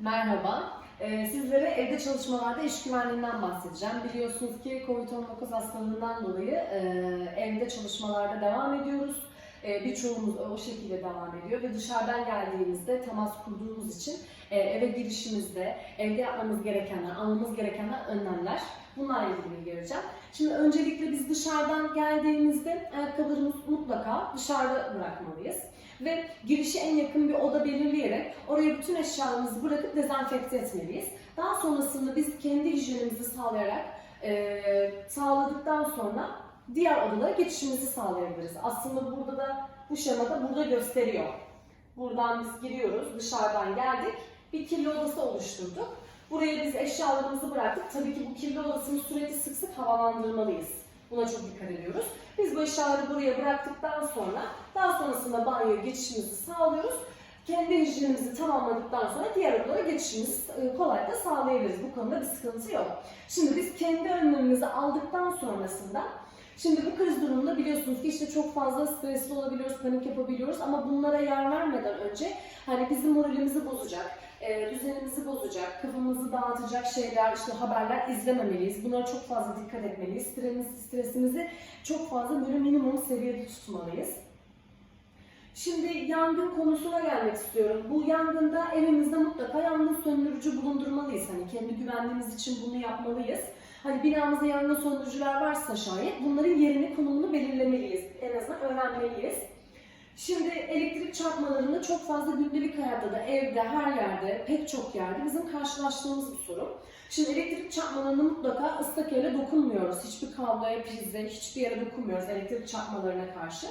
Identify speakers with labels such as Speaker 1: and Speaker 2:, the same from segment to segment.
Speaker 1: Merhaba. Ee, Sizlere evde çalışmalarda iş güvenliğinden bahsedeceğim. Biliyorsunuz ki COVID-19 hastalığından dolayı e, evde çalışmalarda devam ediyoruz. E, Birçoğumuz o şekilde devam ediyor ve dışarıdan geldiğimizde temas kurduğumuz için e, eve girişimizde evde yapmamız gerekenler, almamız gerekenler önlemler. Bunlarla ilgili bilgi vereceğim. Şimdi öncelikle biz dışarıdan geldiğimizde ayakkabılarımızı mutlaka dışarıda bırakmalıyız. Ve girişi en yakın bir oda belirleyerek oraya bütün eşyalarımızı bırakıp dezenfekte etmeliyiz. Daha sonrasında biz kendi hijyenimizi sağlayarak e, sağladıktan sonra diğer odalara geçişimizi sağlayabiliriz. Aslında burada da bu şemada burada gösteriyor. Buradan biz giriyoruz, dışarıdan geldik, bir kirli odası oluşturduk. Buraya biz eşyalarımızı bıraktık. Tabii ki bu kirli odasını sürekli sık sık havalandırmalıyız. Buna çok dikkat ediyoruz. Biz bu eşyaları buraya bıraktıktan sonra daha sonrasında banyoya geçişimizi sağlıyoruz. Kendi hijyenimizi tamamladıktan sonra diğer odalara geçişimizi e, kolaylıkla sağlayabiliriz. Bu konuda bir sıkıntı yok. Şimdi biz kendi önlemimizi aldıktan sonrasında Şimdi bu kriz durumunda biliyorsunuz ki işte çok fazla stresli olabiliyoruz, panik yapabiliyoruz ama bunlara yer vermeden önce hani bizim moralimizi bozacak, e, düzenimizi bozacak, kafamızı dağıtacak şeyler, işte haberler izlememeliyiz. Bunlara çok fazla dikkat etmeliyiz. Stresimiz, stresimizi çok fazla böyle minimum seviyede tutmalıyız. Şimdi yangın konusuna gelmek istiyorum. Bu yangında evimizde mutlaka yangın söndürücü bulundurmalıyız. Hani kendi güvenliğimiz için bunu yapmalıyız. Hani binamızda yangın söndürücüler varsa şayet bunların yerini, konumunu belirlemeliyiz. En azından öğrenmeliyiz. Şimdi elektrik çarpmalarını çok fazla gündelik hayatta da evde, her yerde, pek çok yerde bizim karşılaştığımız bir sorun. Şimdi elektrik çarpmalarını mutlaka ıslak elle dokunmuyoruz. Hiçbir kabloya, prize, hiçbir yere dokunmuyoruz elektrik çarpmalarına karşı.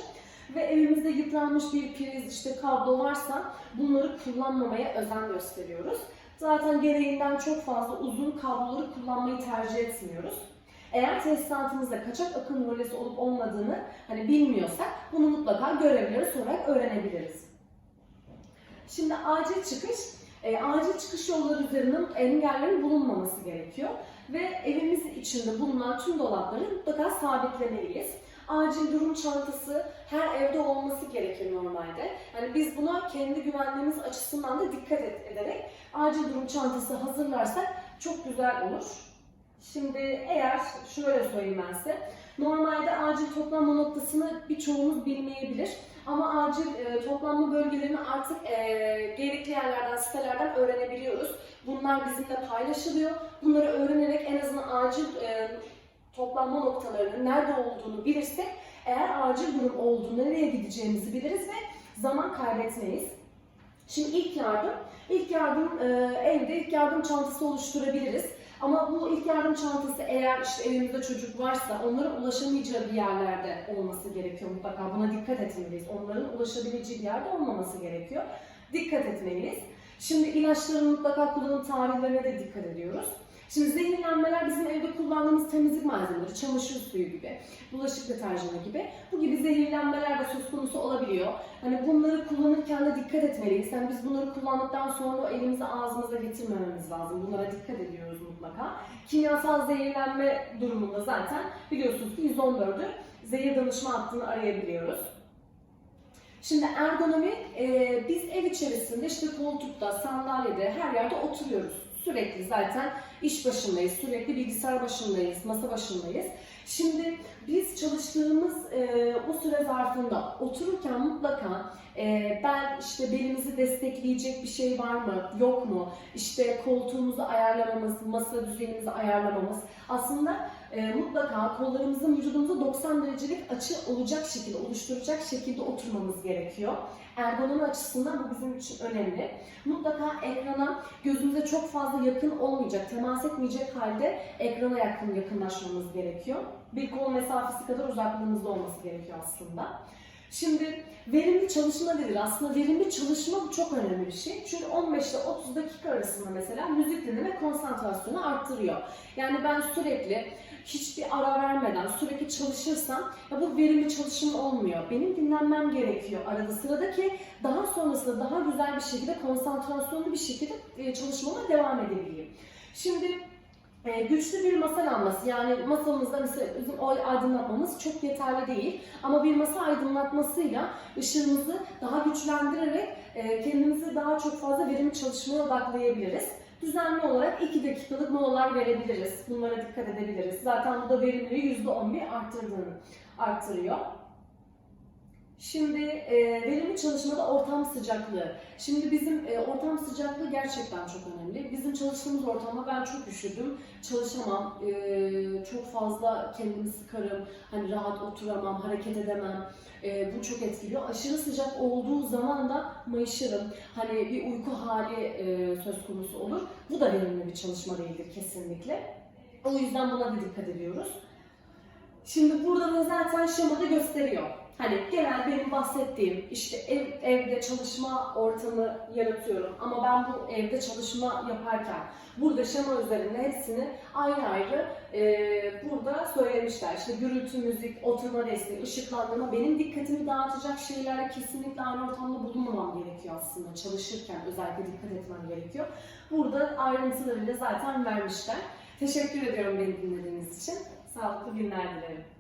Speaker 1: Ve evimizde yıpranmış bir priz, işte kablo varsa bunları kullanmamaya özen gösteriyoruz. Zaten gereğinden çok fazla uzun kabloları kullanmayı tercih etmiyoruz. Eğer tesisatımızda kaçak akım rölesi olup olmadığını hani bilmiyorsak bunu mutlaka görevlere sorarak öğrenebiliriz. Şimdi acil çıkış, e, acil çıkış yolları üzerinin engellerin bulunmaması gerekiyor. Ve evimizin içinde bulunan tüm dolapları mutlaka sabitlemeliyiz. Acil durum çantası her evde olması gerekir normalde. Yani biz buna kendi güvenliğimiz açısından da dikkat ederek acil durum çantası hazırlarsak çok güzel olur. Şimdi eğer şöyle söyleyeyim ben size. Normalde acil toplanma noktasını birçoğumuz bilmeyebilir. Ama acil e, toplanma bölgelerini artık e, gerekli yerlerden, sitelerden öğrenebiliyoruz. Bunlar bizimle paylaşılıyor. Bunları öğrenerek en azından acil e, toplanma noktalarının nerede olduğunu bilirsek eğer acil durum olduğunda nereye gideceğimizi biliriz ve zaman kaybetmeyiz. Şimdi ilk yardım, ilk yardım e, evde ilk yardım çantası oluşturabiliriz. Ama bu ilk yardım çantası eğer işte evimizde çocuk varsa onların ulaşamayacağı bir yerlerde olması gerekiyor mutlaka. Buna dikkat etmeliyiz. Onların ulaşabileceği bir yerde olmaması gerekiyor. Dikkat etmeliyiz. Şimdi ilaçların mutlaka kullanım tarihlerine de dikkat ediyoruz. Şimdi zehirlenmeler bizim evde kullandığımız temizlik malzemeleri, çamaşır suyu gibi, bulaşık deterjanı gibi. Bu gibi zehirlenmeler de söz konusu olabiliyor. Hani bunları kullanırken de dikkat etmeliyiz. Yani biz bunları kullandıktan sonra elimizi ağzımıza getirmememiz lazım. Bunlara dikkat ediyoruz mutlaka. Kimyasal zehirlenme durumunda zaten biliyorsunuz ki 114'ü zehir danışma hattını arayabiliyoruz. Şimdi ergonomi, e, biz ev içerisinde işte koltukta, sandalyede, her yerde oturuyoruz. Sürekli zaten iş başındayız, sürekli bilgisayar başındayız, masa başındayız. Şimdi biz çalıştığımız e, o süre zarfında otururken mutlaka e, ben işte belimizi destekleyecek bir şey var mı, yok mu? İşte koltuğumuzu ayarlamamız, masa düzenimizi ayarlamamız. Aslında e, mutlaka kollarımızın vücudumuza 90 derecelik açı olacak şekilde, oluşturacak şekilde oturmamız gerekiyor. Ergonomi açısından bu bizim için önemli. Mutlaka ekrana gözümüze çok fazla yakın olmayacak, temas etmeyecek halde ekrana yakın yakınlaşmamız gerekiyor. Bir kol mesafesi kadar uzaklığımızda olması gerekiyor aslında. Şimdi verimli çalışma nedir? Aslında verimli çalışma bu çok önemli bir şey. Çünkü 15 ile 30 dakika arasında mesela müzik dinleme konsantrasyonu arttırıyor. Yani ben sürekli hiçbir ara vermeden sürekli çalışırsam ya bu verimli çalışma olmuyor. Benim dinlenmem gerekiyor arada sırada ki daha sonrasında daha güzel bir şekilde konsantrasyonlu bir şekilde e, çalışmama devam edebileyim. Şimdi e, güçlü bir masa lambası yani masamızda mesela bizim o aydınlatmamız çok yeterli değil ama bir masa aydınlatmasıyla ışığımızı daha güçlendirerek e, kendimizi daha çok fazla verimli çalışmaya odaklayabiliriz. Düzenli olarak 2 dakikalık molalar verebiliriz. Bunlara dikkat edebiliriz. Zaten bu da verimliliği %11 arttırdığını arttırıyor. Şimdi e, çalışmada ortam sıcaklığı. Şimdi bizim e, ortam sıcaklığı gerçekten çok önemli. Bizim çalıştığımız ortamda ben çok üşüdüm, çalışamam, e, çok fazla kendimi sıkarım, hani rahat oturamam, hareket edemem. E, bu çok etkiliyor. Aşırı sıcak olduğu zaman da mayışırım. Hani bir uyku hali e, söz konusu olur. Bu da verimli bir çalışma değildir kesinlikle. O yüzden buna da dikkat ediyoruz. Şimdi burada da zaten şemada gösteriyor. Hani genel benim bahsettiğim işte ev, evde çalışma ortamı yaratıyorum ama ben bu evde çalışma yaparken burada şema üzerinde hepsini ayrı ayrı e, burada söylemişler. İşte gürültü, müzik, oturma desteği, ışıklandırma benim dikkatimi dağıtacak şeylerle kesinlikle aynı ortamda bulunmamam gerekiyor aslında. Çalışırken özellikle dikkat etmem gerekiyor. Burada ayrıntılarıyla zaten vermişler. Teşekkür ediyorum beni dinlediğiniz için. Sağlıklı günler dilerim.